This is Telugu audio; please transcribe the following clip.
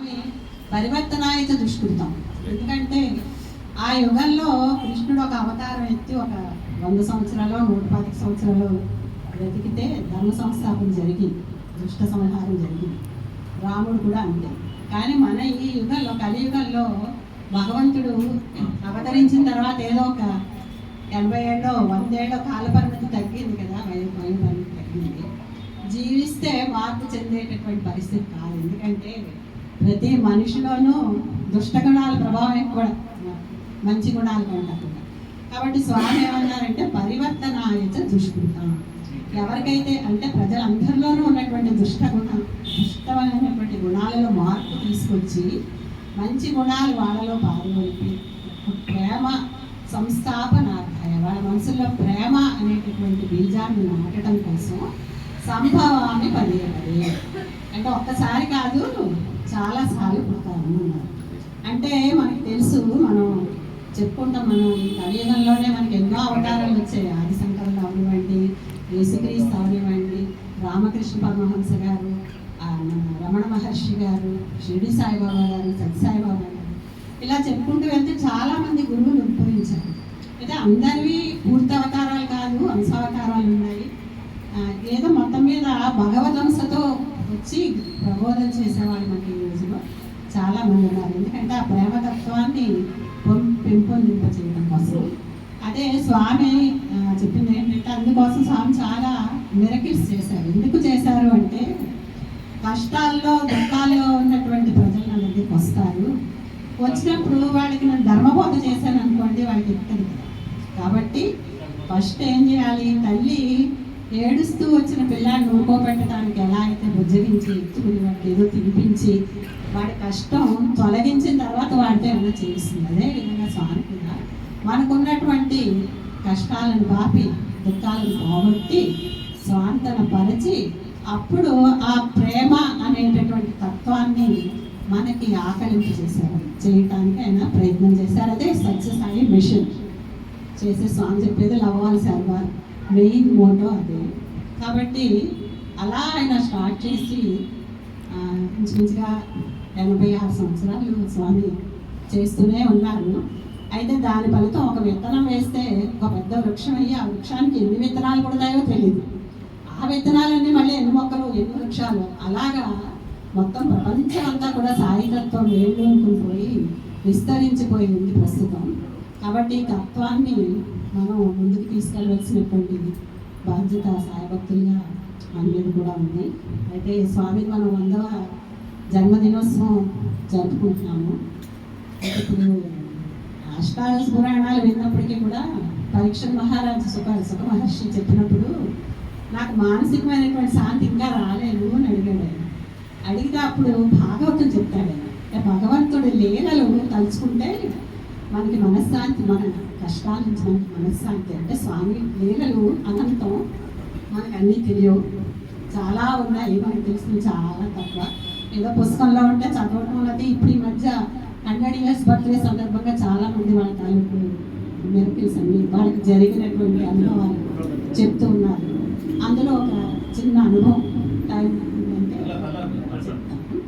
స్వామి పరివర్తనాయుత దుష్కృతం. ఎందుకంటే ఆ యుగంలో కృష్ణుడు ఒక అవతారం ఎత్తి ఒక వంద సంవత్సరాలు నూట పాతిక సంవత్సరాలు బ్రతికితే ధర్మ సంస్థాపన జరిగింది దుష్ట సంహారం జరిగింది రాముడు కూడా అంతే. కానీ మన ఈ యుగంలో కలియుగంలో భగవంతుడు అవతరించిన తర్వాత ఏదో ఒక ఎనభై ఏళ్ళో వందేళ్ళో కాలపరిమితి తగ్గింది కదా వయ వయ పరిమితి తగ్గింది. జీవిస్తే మార్పు చెందేటటువంటి పరిస్థితి కాదు. ఎందుకంటే ప్రతి మనిషిలోనూ దుష్టగుణాల ప్రభావం ఎక్కువ మంచి గుణాలు ఉండకుండా. కాబట్టి స్వామి ఏమన్నారంటే పరివర్తనాయచ దుష్కృతం. ఎవరికైతే అంటే ప్రజలందరిలోనూ ఉన్నటువంటి దుష్ట గుణం దుష్టమైనటువంటి గుణాలలో మార్పు తీసుకొచ్చి మంచి గుణాలు వాళ్ళలో పాల్గొలిపి ప్రేమ సంస్థాపనార్థాయ వాళ్ళ మనసులో ప్రేమ అనేటటువంటి బీజాన్ని నాటడం కోసం సంభవాన్ని పదిహేనది అంటే ఒక్కసారి కాదు చాలా పుడతాము. పుడతారు అంటే మనకి తెలుసు మనం చెప్పుకుంటాం మనం ఈ కలియుగంలోనే మనకి ఎన్నో అవతారాలు వచ్చాయి. ఆదిశంకరులు అవనివ్వండి యేసుక్రీస్తు అవనివ్వండి రామకృష్ణ పరమహంస గారు మన రమణ మహర్షి గారు షిరిడి సాయిబాబా గారు సత్యసాయిబాబా గారు. ఇలా చెప్పుకుంటూ వెళ్తే చాలామంది గురువులు ఉద్భవించారు. అయితే అందరివి పూర్తి అవతారాలు కాదు అంశావతారాలు ఉన్నాయి. మీద వచ్చి ప్రబోధన చేసేవాళ్ళు మనకి ఈ రోజులో చాలా మంది ఉన్నారు. ఎందుకంటే ఆ ప్రేమతత్వాన్ని పెంపొందింప చేయడం కోసం. అదే స్వామి చెప్పింది ఏంటంటే అందుకోసం స్వామి చాలా మిరకిల్స్ చేశారు. ఎందుకు చేశారు అంటే కష్టాల్లో దుఃఖాల్లో ఉన్నటువంటి ప్రజలు నా దగ్గరికి వస్తారు. వచ్చినప్పుడు వాళ్ళకి నేను ధర్మబోధ చేశాను అనుకోండి వాళ్ళకి ఎక్కదు కాబట్టి ఫస్ట్ ఏం చేయాలి? తల్లి ఏడుస్తూ వచ్చిన పిల్లాన్ని ఊరుకోబెట్టడానికి ఎలా అయితే బుజ్జగించి ఎత్తుకుని వాడికి ఏదో తినిపించి వాడి కష్టం తొలగించిన తర్వాత వాడితో ఏమైనా చేస్తుంది. అదే విధంగా స్వామి కూడా మనకున్నటువంటి కష్టాలను పాపి దుఃఖాలను పోగొట్టి స్వాంతన పరిచి అప్పుడు ఆ ప్రేమ అనేటటువంటి తత్వాన్ని మనకి ఆకలింపు చేశారు చేయటానికి ఆయన ప్రయత్నం చేశారు అదే సత్యసాయి మిషన్. చేసే స్వామి చెప్పేది లవ్వాలి సార్ వారు మెయిన్ మోటో అదే. కాబట్టి అలా ఆయన స్టార్ట్ చేసి ఆ, ఇంచుమించుగా ఎనభై ఆరు సంవత్సరాలు స్వామి చేస్తూనే ఉన్నారు. అయితే దాని ఫలితం ఒక విత్తనం వేస్తే ఒక పెద్ద వృక్షం అయ్యి ఆ వృక్షానికి ఎన్ని విత్తనాలు పడతాయో తెలియదు ఆ విత్తనాలన్నీ మళ్ళీ ఎన్ని మొక్కలు ఎన్ని వృక్షాలు? అలాగా మొత్తం ప్రపంచం అంతా కూడా సాయితత్వం వేడుకుని పోయి విస్తరించిపోయింది ప్రస్తుతం. కాబట్టి ఈ తత్వాన్ని మనం ముందుకు తీసుకెళ్ళవలసినటువంటి బాధ్యత సాయభక్తులుగా మన మీద కూడా ఉంది. అయితే స్వామి మనం వందవ జన్మదినోత్సవం జరుపుకుంటున్నాము. ఇప్పుడు అష్టాదశ పురాణాలు విన్నప్పటికీ కూడా పరీక్ష మహారాజు సుఖ సుఖ మహర్షి చెప్పినప్పుడు నాకు మానసికమైనటువంటి శాంతి ఇంకా రాలేదు అని అడిగాడు ఆయన. అడిగితే అప్పుడు భాగవతం చెప్తాడు ఆయన. భగవంతుడు లీలలు తలుచుకుంటే మనకి మనశ్శాంతి మన కష్టాల నుంచి మనకి మనశ్శాంతి అంటే స్వామి లీలలు అనంతం మనకు అన్నీ తెలియవు. చాలా ఉన్నాయి మనకు తెలిసిన చాలా తక్కువ. ఏదో పుస్తకంలో ఉంటే చదవడం అన్నది ఇప్పుడు ఈ మధ్య హండ్రెడ్ ఇయర్స్ బర్త్డే సందర్భంగా చాలా మంది వాళ్ళ తాలూకు మెరకిల్స్ అన్ని వాళ్ళకి జరిగినటువంటి అనుభవాలు చెప్తూ ఉన్నారు. అందులో ఒక చిన్న అనుభవం టైం ఉందంటే. చెప్తాను